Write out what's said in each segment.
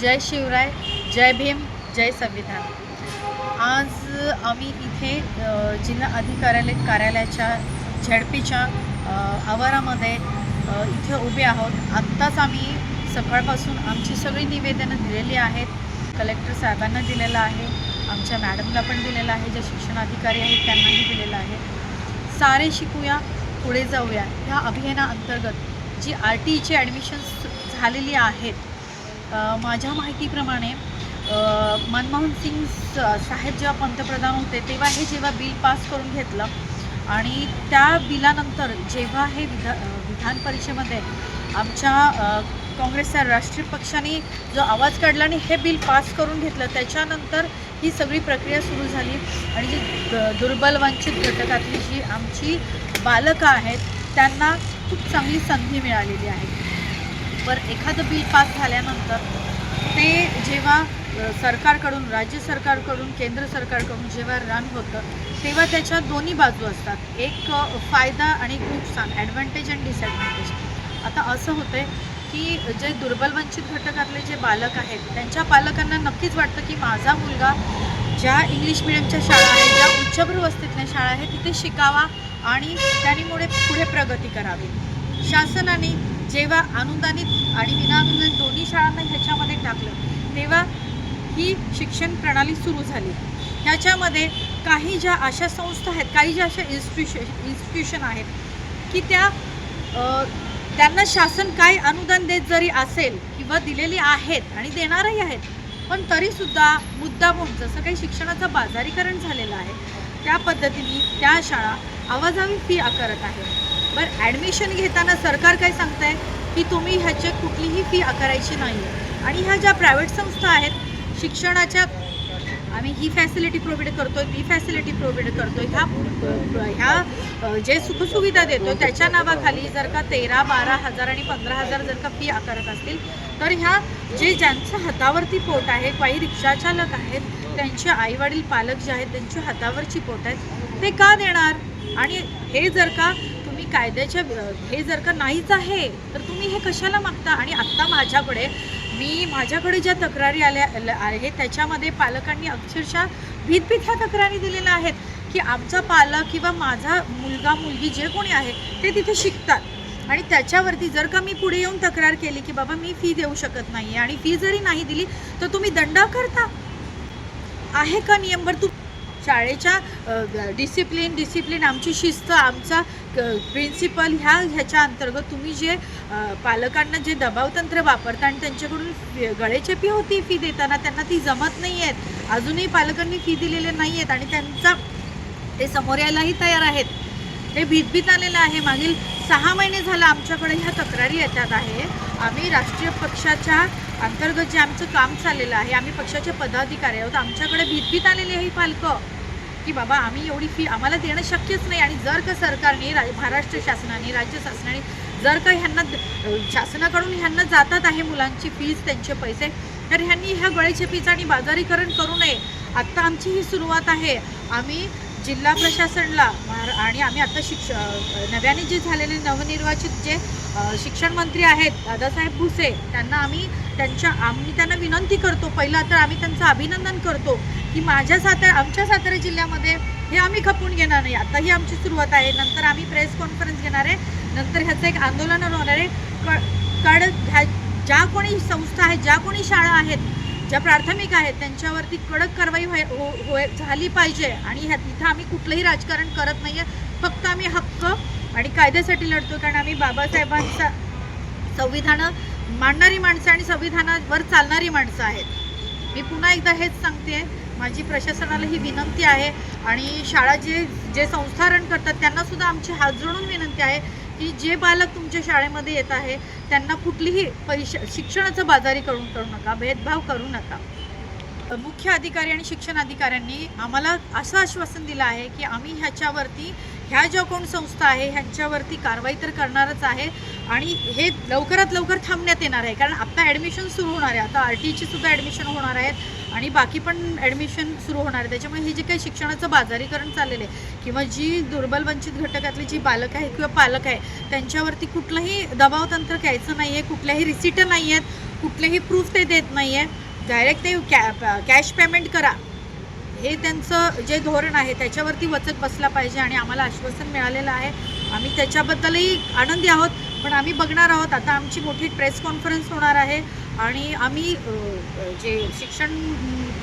जय शिवराय जय भीम जय संविधान. आज आम्ही इथे जिल्हा अधिकार्यालय कार्यालयाच्या झेडपीच्या आवारामध्ये इथे उभे आहोत. आत्ताच आम्ही सकाळपासून आमची सगळी निवेदनं दिलेली आहेत. कलेक्टर साहेबांना दिलेलं आहे. आमच्या मॅडमला पण दिलेलं आहे. जे शिक्षण अधिकारी आहेत त्यांनाही दिलेलं आहे. सारे शिकूया पुढे जाऊया. ह्या अभियानाअंतर्गत जी आर टी ईची ॲडमिशन्स झालेली आहेत माझ्या माहितीप्रमाणे मनमोहन सिंग साहेब जेव्हा पंतप्रधान होते तेव्हा हे जेव्हा बिल पास करून घेतलं आणि त्या बिलानंतर जेव्हा हे विधा विधान परिषदेमध्ये आमच्या काँग्रेसच्या राष्ट्रीय पक्षाने जो आवाज काढला आणि हे बिल पास करून घेतलं त्याच्यानंतर ही सगळी प्रक्रिया सुरू झाली. आणि जी द- दुर्बल वंचित घटकातली जी आमची बालकं आहेत त्यांना खूप चांगली संधी मिळालेली आहे. बरं एखादं बिल पास झाल्यानंतर ते जेव्हा सरकारकडून राज्य सरकारकडून केंद्र सरकारकडून जेव्हा रन होतं तेव्हा त्याच्या दोन्ही बाजू असतात. एक फायदा आणि एक नुकसान ॲडव्हान्टेज अँड डिसॲडव्हान्टेज आता असं होतं की जे दुर्बल वंचित घटकातले जे बालक आहेत त्यांच्या पालकांना नक्कीच वाटतं की माझा मुलगा ज्या इंग्लिश मिडियमच्या शाळा आहेत ज्या उच्चभ्रू वस्तीतल्या शाळा आहेत तिथे शिकावा आणि त्यामुळे पुढे प्रगती करावी. शासनाने जेव्हा अनुदानित आणि विनाअनुदानित दोन्ही शाळांना ह्याच्यामध्ये टाकलं तेव्हा ही शिक्षण प्रणाली सुरू झाली. ह्याच्यामध्ये काही ज्या अशा संस्था आहेत काही ज्या अशा इन्स्टिट्यूशन इन्स्टिट्यूशन आहेत की त्या त्यांना शासन काय अनुदान देत जरी असेल किंवा दिलेली आहेत आणि देणारही आहेत पण तरीसुद्धा मुद्दामून जसं काही शिक्षणाचं बाजारीकरण झालेलं आहे त्या पद्धतीने त्या शाळा आवाजावी फी आकारत आहे. बरं ॲडमिशन घेताना सरकार काय सांगत आहे की तुम्ही ह्याची कुठलीही फी आकारायची नाही आहे आणि ह्या ज्या प्रायव्हेट संस्था आहेत शिक्षणाच्या आम्ही ही फॅसिलिटी प्रोव्हाइड करतोय ती फॅसिलिटी प्रोव्हाइड करतोय. ह्या ह्या जे सुखसुविधा देतो त्याच्या नावाखाली जर का तेरा बारा हजार आणि पंधरा हजार जर का फी आकारत असतील तर ह्या जे ज्यांचं हातावरती पोट आहे काही रिक्षाचालक आहेत त्यांचे आईवडील पालक जे आहेत त्यांच्या हातावरची पोट आहेत ते का देणार? आणि हे जर का कायद्याच्या हे जर का नाहीच आहे तर तुम्ही हे कशाला मागता? आणि आत्ता माझ्याकडे मी माझ्याकडे ज्या तक्रारी आल्या आहेत त्याच्यामध्ये पालकांनी अक्षरशः भीतभीत ह्या तक्रारी दिलेल्या आहेत की आमचा पालक किंवा माझा मुलगा मुलगी जे कोणी आहे ते तिथे शिकतात. आणि त्याच्यावरती जर का मी पुढे येऊन तक्रार केली की बाबा मी फी देऊ शकत नाही आणि फी जरी नाही दिली तर तुम्ही दंड करता? आहे का नियम? तू शाळेच्या डिसिप्लिन डिसिप्लिन आमची शिस्त आमचा प्रिन्सिपल ह्या ह्याच्या अंतर्गत तुम्ही जे पालकांना जे दबावतंत्र वापरता आणि त्यांच्याकडून फी- गळेचेपी होती फी देताना त्यांना ती जमत नाही आहेत अजूनही पालकांनी फी दिलेले नाही आहेत आणि त्यांचा ते समोर यायलाही तयार आहेत. ते भीतभीत आलेलं आहे. मागील सहा महिने झालं आमच्याकडे ह्या तक्रारी येतात आहे. आम्ही राष्ट्रीय पक्षाच्या अंतर्गत जे आमचं काम चाललेलं आहे आम्ही पक्षाचे पदाधिकारी आहोत. आमच्याकडे भीतभीत आलेली आहे ही पालकं. की बाबा आम्ही एवढी फी आम्हाला देणं शक्यच नाही आणि जर का सरकारने रा महाराष्ट्र शासनाने राज्य शासनाने जर का ह्यांना शासनाकडून ह्यांना जातात आहे मुलांची फीज त्यांचे पैसे तर ह्यांनी ह्या गळेचे फीज आणि बाजारीकरण करू नये. आत्ता आमची ही सुरुवात आहे. आम्ही जिल्हा प्रशासनला आणि आम्ही आता शिक्ष नव्याने जे झालेले नवनिर्वाचित जे शिक्षण मंत्री आहेत दादासाहेब भुसे त्यांना आम्ही त्यांच्या आम्ही त्यांना विनंती करतो. पहिला तर आम्ही त्यांचं अभिनंदन करतो की माझ्या सातारा आमच्या सातारा जिल्ह्यामध्ये हे आम्ही खपून घेणार नाही. आता ही आमची सुरुवात आहे. नंतर आम्ही प्रेस कॉन्फरन्स घेणार आहे. नंतर ह्याचं एक आंदोलन होणार आहे. क कड ह्या ज्या कोणी संस्था आहेत ज्या कोणी शाळा आहेत ज्या प्राथमिक आहेत त्यांच्यावरती कडक कारवाई व्हाय हो होय झाली पाहिजे. आणि ह्या तिथं आम्ही कुठलंही राजकारण करत नाही आहे फक्त आम्ही हक्क आणि कायद्यासाठी लढतो कारण आम्ही बाबासाहेबांचा संविधानं मांडणारी माणसं आणि संविधानावर चालणारी माणसं आहेत. मी पुन्हा एकदा हेच सांगते. माझी प्रशासनाला ही विनंती आहे. आणि शाळा जे जे संस्थारण करतात त्यांनासुद्धा आमची हात जोडून विनंती आहे की जे बालक तुमच्या शाळेमध्ये येत आहे त्यांना कुठलीही पैशा शिक्षणाचं बाजारी करून करू नका भेदभाव करू नका. मुख्य अधिकारी आणि शिक्षण अधिकाऱ्यांनी आम्हाला असं आश्वासन दिलं आहे की आम्ही ह्याच्यावरती ह्या ज्या कोण संस्था आहे ह्यांच्यावरती कारवाई तर करणारच आहे आणि हे लवकरात लवकर थांबण्यात येणार आहे. कारण आत्ता ॲडमिशन सुरू होणार आहे. आता आर टीची सुद्धा ॲडमिशन होणार आहेत. आणि बाकी पण ॲडमिशन सुरू होणार आहे. त्याच्यामुळे हे जे काही शिक्षणाचं बाजारीकरण चाललेलं आहे किंवा जी दुर्बल वंचित घटकातली जी बालक आहे किंवा पालक आहे त्यांच्यावरती कुठलंही दबाव तंत्र घ्यायचं नाही आहे कुठल्याही रिसिट नाही आहेत कुठलेही प्रूफ ते देत नाही आहे डायरेक्ट ते कॅ कॅश पेमेंट करा. हे त्यांचं जे धोरण आहे त्याच्यावरती वचक बसला पाहिजे आणि आम्हाला आश्वासन मिळालेलं आहे. आम्ही त्याच्याबद्दलही आनंदी आहोत पण आम्ही बघणार आहोत. आता आमची मोठी प्रेस कॉन्फरन्स होणार आहे. आणि आम्ही जे शिक्षण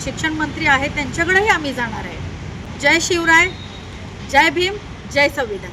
शिक्षण मंत्री आहेत त्यांच्याकडेही आम्ही जाणार आहे. जय शिवराय जय भीम जय संविधान.